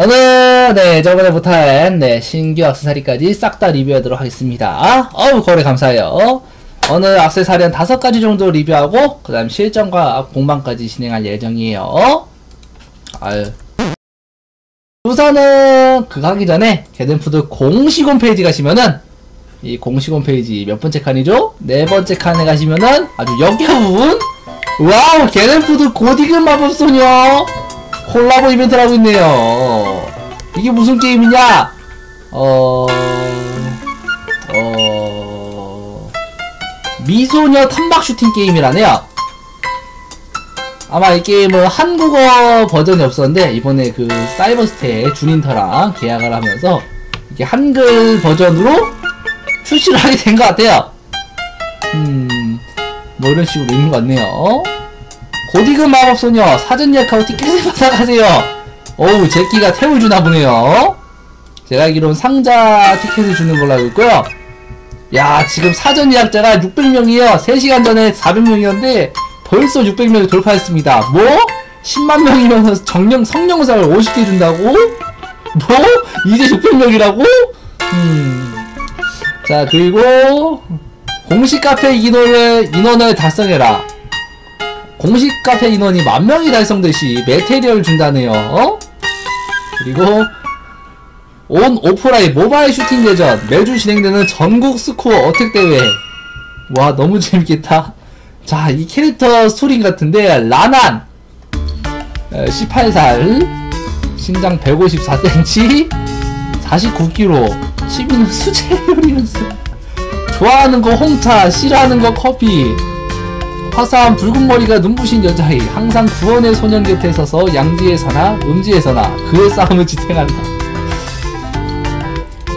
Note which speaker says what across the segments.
Speaker 1: 오늘 네 저번에 못한 네 신규 악세사리까지 싹 다 리뷰하도록 하겠습니다. 어우 거래 감사해요. 오늘 악세사리 한 다섯 가지 정도 리뷰하고 그 다음 실전과 공방까지 진행할 예정이에요. 아유. 우선은 그거 하기 전에 개든푸드 공식 홈페이지 가시면은 이 공식 홈페이지 몇 번째 칸이죠? 네 번째 칸에 가시면은 아주 역겨운 와우 개든푸드 고디금 마법소녀 콜라보 이벤트를 하고 있네요. 이게 무슨 게임이냐? 어, 어, 미소녀 탐박 슈팅 게임이라네요. 아마 이 게임은 한국어 버전이 없었는데 이번에 그 사이버스테의 준인터랑 계약을 하면서 이게 한글 버전으로 출시를 하게 된 것 같아요. 음, 뭐 이런 식으로 있는 것 같네요. 고디금 마법소녀 사전 예약하고 티켓을 받아가세요. 어우 제끼가 템을 주나 보네요. 제가 알기로는 상자 티켓을 주는 걸로 알고 있고요. 야 지금 사전 예약자가 600명이에요. 3시간 전에 400명이었는데 벌써 600명이 돌파했습니다. 뭐? 10만 명이면 정령 성령상을 50개 준다고? 뭐? 이제 600명이라고? 음. 자 그리고 공식 카페 인원을 인원을 달성해라. 공식 카페 인원이 만 명이 달성되시 메테리얼 준다네요. 어? 그리고 온 오프라인 모바일 슈팅 대전. 매주 진행되는 전국 스코어 어택 대회. 와 너무 재밌겠다. 자 이 캐릭터 스토리 같은데 라난. 18살. 신장 154cm 49kg 취미는 수제 요리 연습 좋아하는 거 홍차 싫어하는 거 커피 화사한 붉은 머리가 눈부신 여자아이 항상 구원의 소년 곁에 서서 양지에서나 음지에서나 그의 싸움을 지탱한다.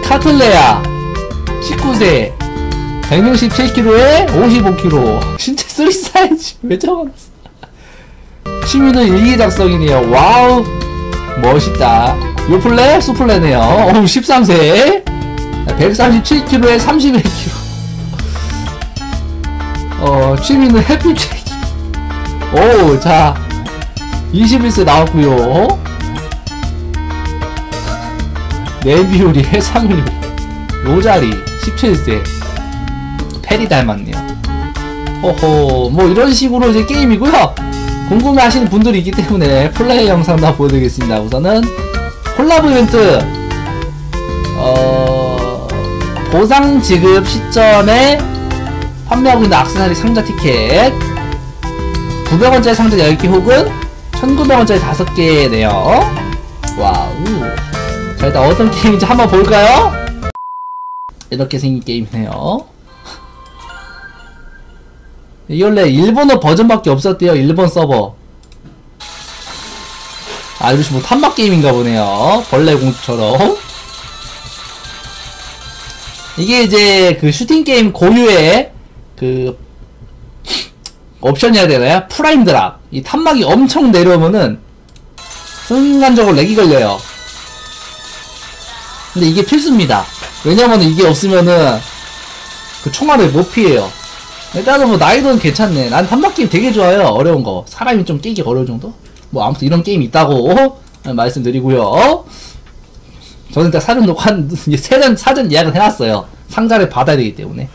Speaker 1: 카틀레아 19세 167kg에 55kg 신체 3 사이즈 왜 적어놨어? 취미는 일기 작성이네요. 와우 멋있다. 요플레 수플레네요. 어우 13세 137kg에 31kg 어, 취미는 해피케이크. 오, 자, 21세 나왔고요 네비오리 해상류. 로자리, 17세. 페리 닮았네요. 호호, 뭐 이런 식으로 이제 게임이고요 궁금해 하시는 분들이 있기 때문에 플레이 영상도 보여드리겠습니다. 우선은 콜라보 이벤트, 어, 보상 지급 시점에 판매하고 있는 악세사리 상자 티켓. 900원짜리 상자 10개 혹은 1900원짜리 5개네요. 와우. 자 일단 어떤 게임인지 한번 볼까요? 이렇게 생긴 게임이네요. 이게 원래 일본어 버전밖에 없었대요 일본 서버. 아 이것이 뭐 탐막 게임인가 보네요. 벌레 공주처럼. 이게 이제 그 슈팅 게임 고유의 그 옵션이 해야 되나요? 프라임 드랍. 이 탄막이 엄청 내려오면은 순간적으로 렉이 걸려요. 근데 이게 필수입니다. 왜냐면 이게 없으면은 그 총알을 못 피해요. 일단은 뭐 난이도는 괜찮네. 난 탄막 게임 되게 좋아요. 어려운 거. 사람이 좀 깨기 어려울 정도? 뭐 아무튼 이런 게임이 있다고 말씀드리고요. 저는 일단 사전 녹화 사전 사전 예약을 해놨어요. 상자를 받아야 되기 때문에